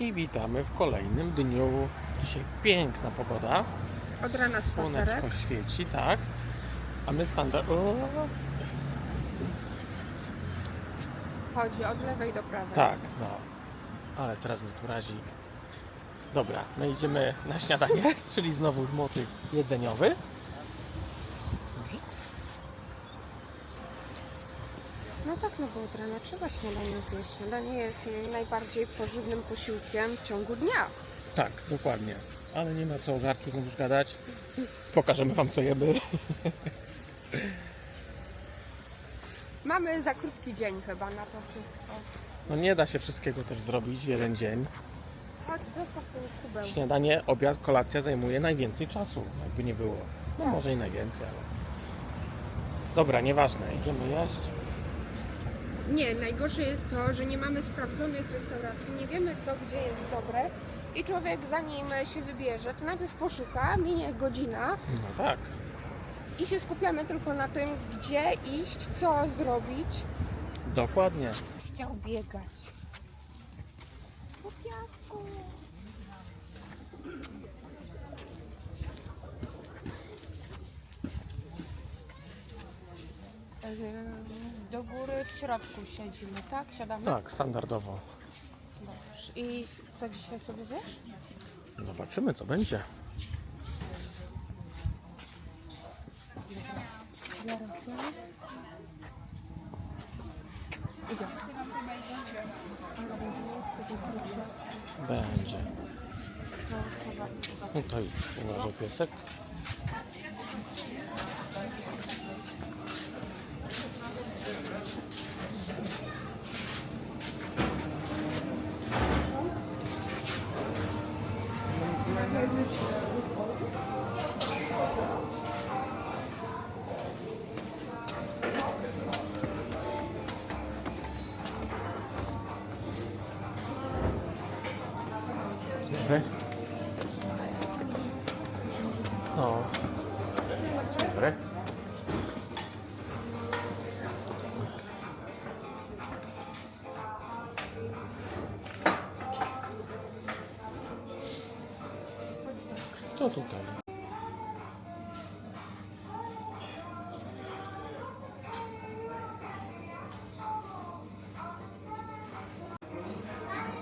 I witamy w kolejnym dniu. Dzisiaj piękna pogoda. Od rana spacerek. Słoneczko świeci, tak. A my standard... O, Chodzi od lewej do prawej. tak, no. Ale teraz mnie tu razi. Dobra, my idziemy na śniadanie, czyli znowu motyw jedzeniowy. No tak, no bo od rana trzeba śniadanie zjeść. Śniadanie jest najbardziej pożywnym posiłkiem w ciągu dnia. Tak, dokładnie. Ale nie ma co o żarciu znów gadać. Pokażemy wam co jemy. Mamy za krótki dzień chyba na to wszystko. No nie da się wszystkiego też zrobić w jeden dzień. Chodź, zostaw ten kubeł. Śniadanie, obiad, kolacja zajmuje najwięcej czasu, jakby nie było. No Tak. może i najwięcej, ale... Dobra, nieważne, idziemy jeść. Nie, najgorsze jest to, że nie mamy sprawdzonych restauracji, nie wiemy co gdzie jest dobre i człowiek zanim się wybierze, to najpierw poszuka, minie godzina No tak. i się skupiamy tylko na tym, gdzie iść, co zrobić. Dokładnie. Chciał biegać. Po piasku. Ym, Do góry w środku siedzimy, tak? Siadamy? Tak, standardowo. Dobrze. I co dzisiaj sobie zjesz? Zobaczymy co będzie. Biorę się. Idę. Ale będzie miejsce. Będzie. No, trzeba. Tutaj uważa piesek. Dobry. No. Dobry. To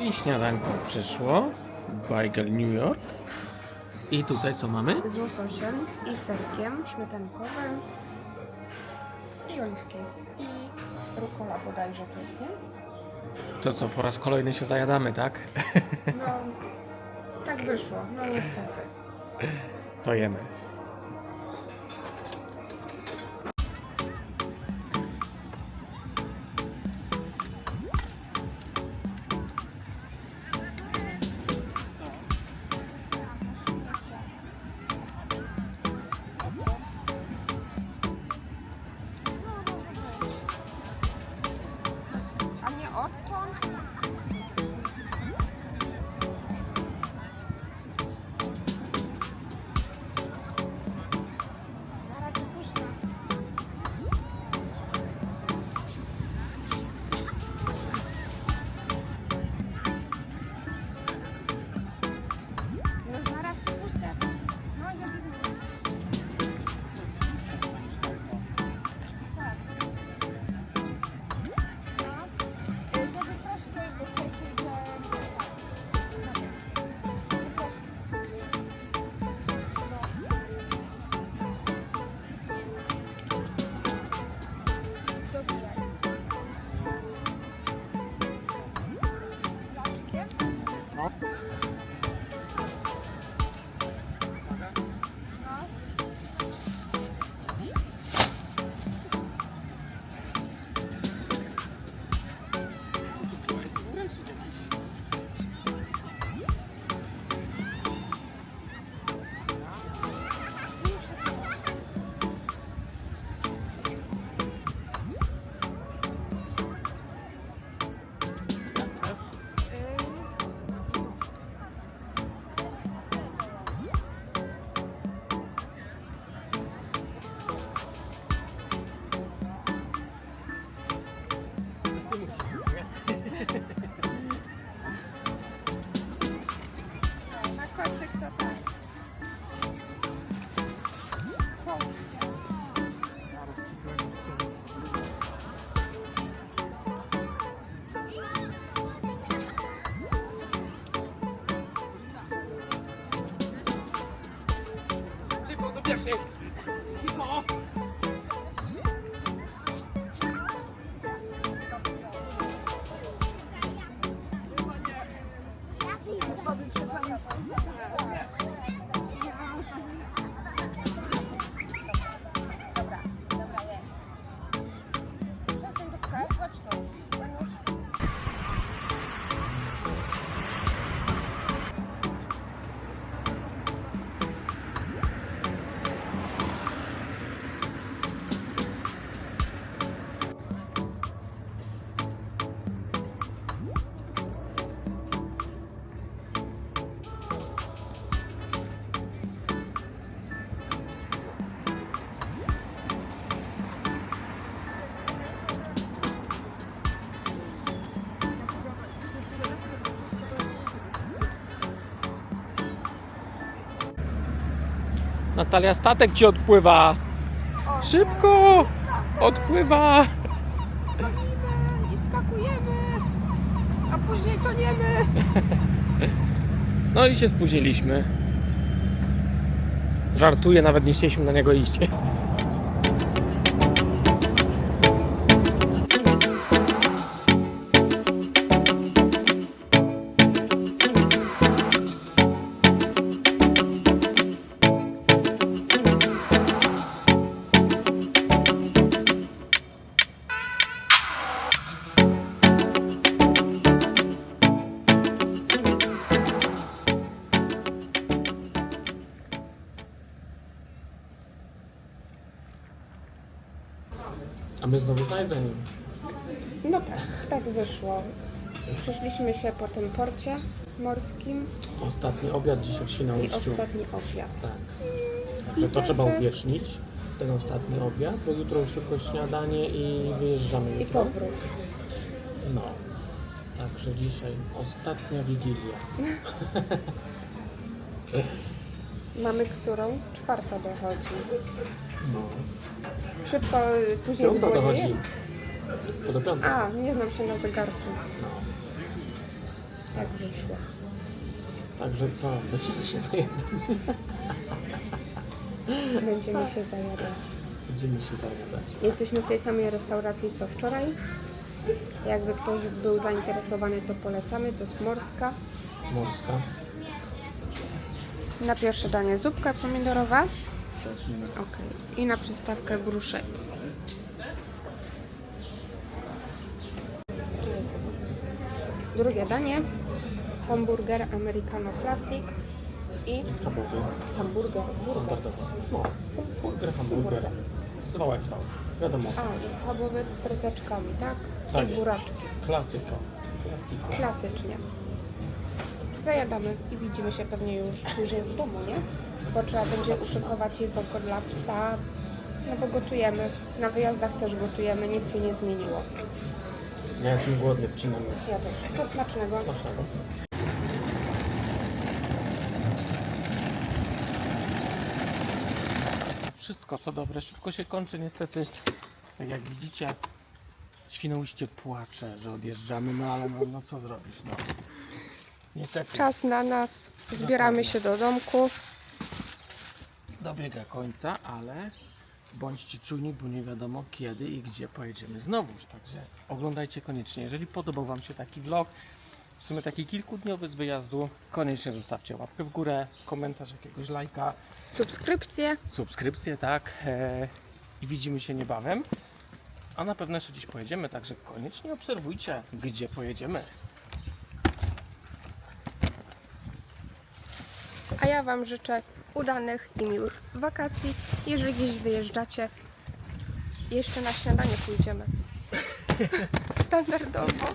I śniadanko przyszło. Bagel New York. I tutaj co mamy? Z łososiem i serkiem śmietankowym i oliwkiem. I rukola bodajże to jest, nie? To co, po raz kolejny się zajadamy, tak? No, tak wyszło, no niestety. To jemy. No. Klasyk Szybko do Natalia, statek ci odpływa! Szybko! Odpływa! Gonimy i wskakujemy, a później toniemy. No i się spóźniliśmy. Żartuję, nawet nie chcieliśmy na niego iść. Znowu znajdziemy. No tak, tak wyszło. Przeszliśmy się po tym porcie morskim Ostatni obiad dzisiaj w i Świnoujściu. ostatni obiad. Tak. Także to trzeba uwiecznić, ten ostatni obiad, bo jutro już tylko śniadanie i wyjeżdżamy I jutro. powrót. No. Także dzisiaj ostatnia wigilia. Mamy którą? Czwarta dochodzi. Szybko y, później Piąta dochodzi. To do piątej. A, nie znam się na zegarku. Tak wyszło. Także co, będziemy się zajadać. Będziemy się zajadać. Będziemy się zajadać. Jesteśmy w tej samej restauracji co wczoraj. Jakby ktoś był zainteresowany, to polecamy. To jest morska. Morska. Na pierwsze danie zupka pomidorowa. Jest minę. Okej. I na przystawkę bruszet. Drugie danie. Hamburger Americano Classic i Z kapuzy. hamburger. Standardowo. No. Hamburger, hamburger. Zwał jak zwał. Wiadomo. A, jest schabowy z fryteczkami, tak? Tak I jest. buraczki. Klasyka. Klasika. Klasycznie. Zajadamy i widzimy się pewnie już później w domu, nie? Bo trzeba będzie uszykować jedzonko dla psa. No bo gotujemy. Na wyjazdach też gotujemy, nic się nie zmieniło. Ja jestem głodny, wcinam już. Ja też. Co smacznego. Smacznego. Wszystko co dobre szybko się kończy niestety. Tak jak widzicie, Świnoujście płacze, że odjeżdżamy, no ale no, no co zrobić, no. Niestety Czas na nas. Zbieramy się do domku. dobiega końca, ale bądźcie czujni, bo nie wiadomo kiedy i gdzie pojedziemy znowuż. Także oglądajcie koniecznie. Jeżeli podobał Wam się taki vlog, w sumie taki kilkudniowy z wyjazdu, koniecznie zostawcie łapkę w górę, komentarz, jakiegoś lajka, Subskrypcje. subskrypcję, tak. E, I widzimy się niebawem. A na pewno jeszcze dziś pojedziemy, także koniecznie obserwujcie, gdzie pojedziemy. A ja Wam życzę udanych i miłych wakacji. Jeżeli gdzieś wyjeżdżacie, jeszcze na śniadanie pójdziemy. Standardowo.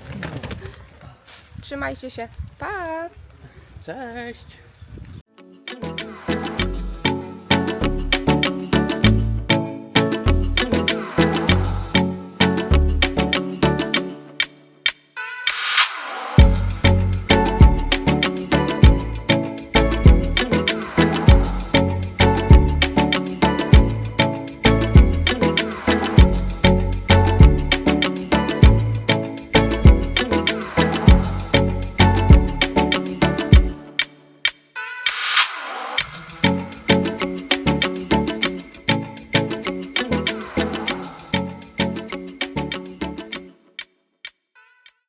Trzymajcie się. Pa! Cześć!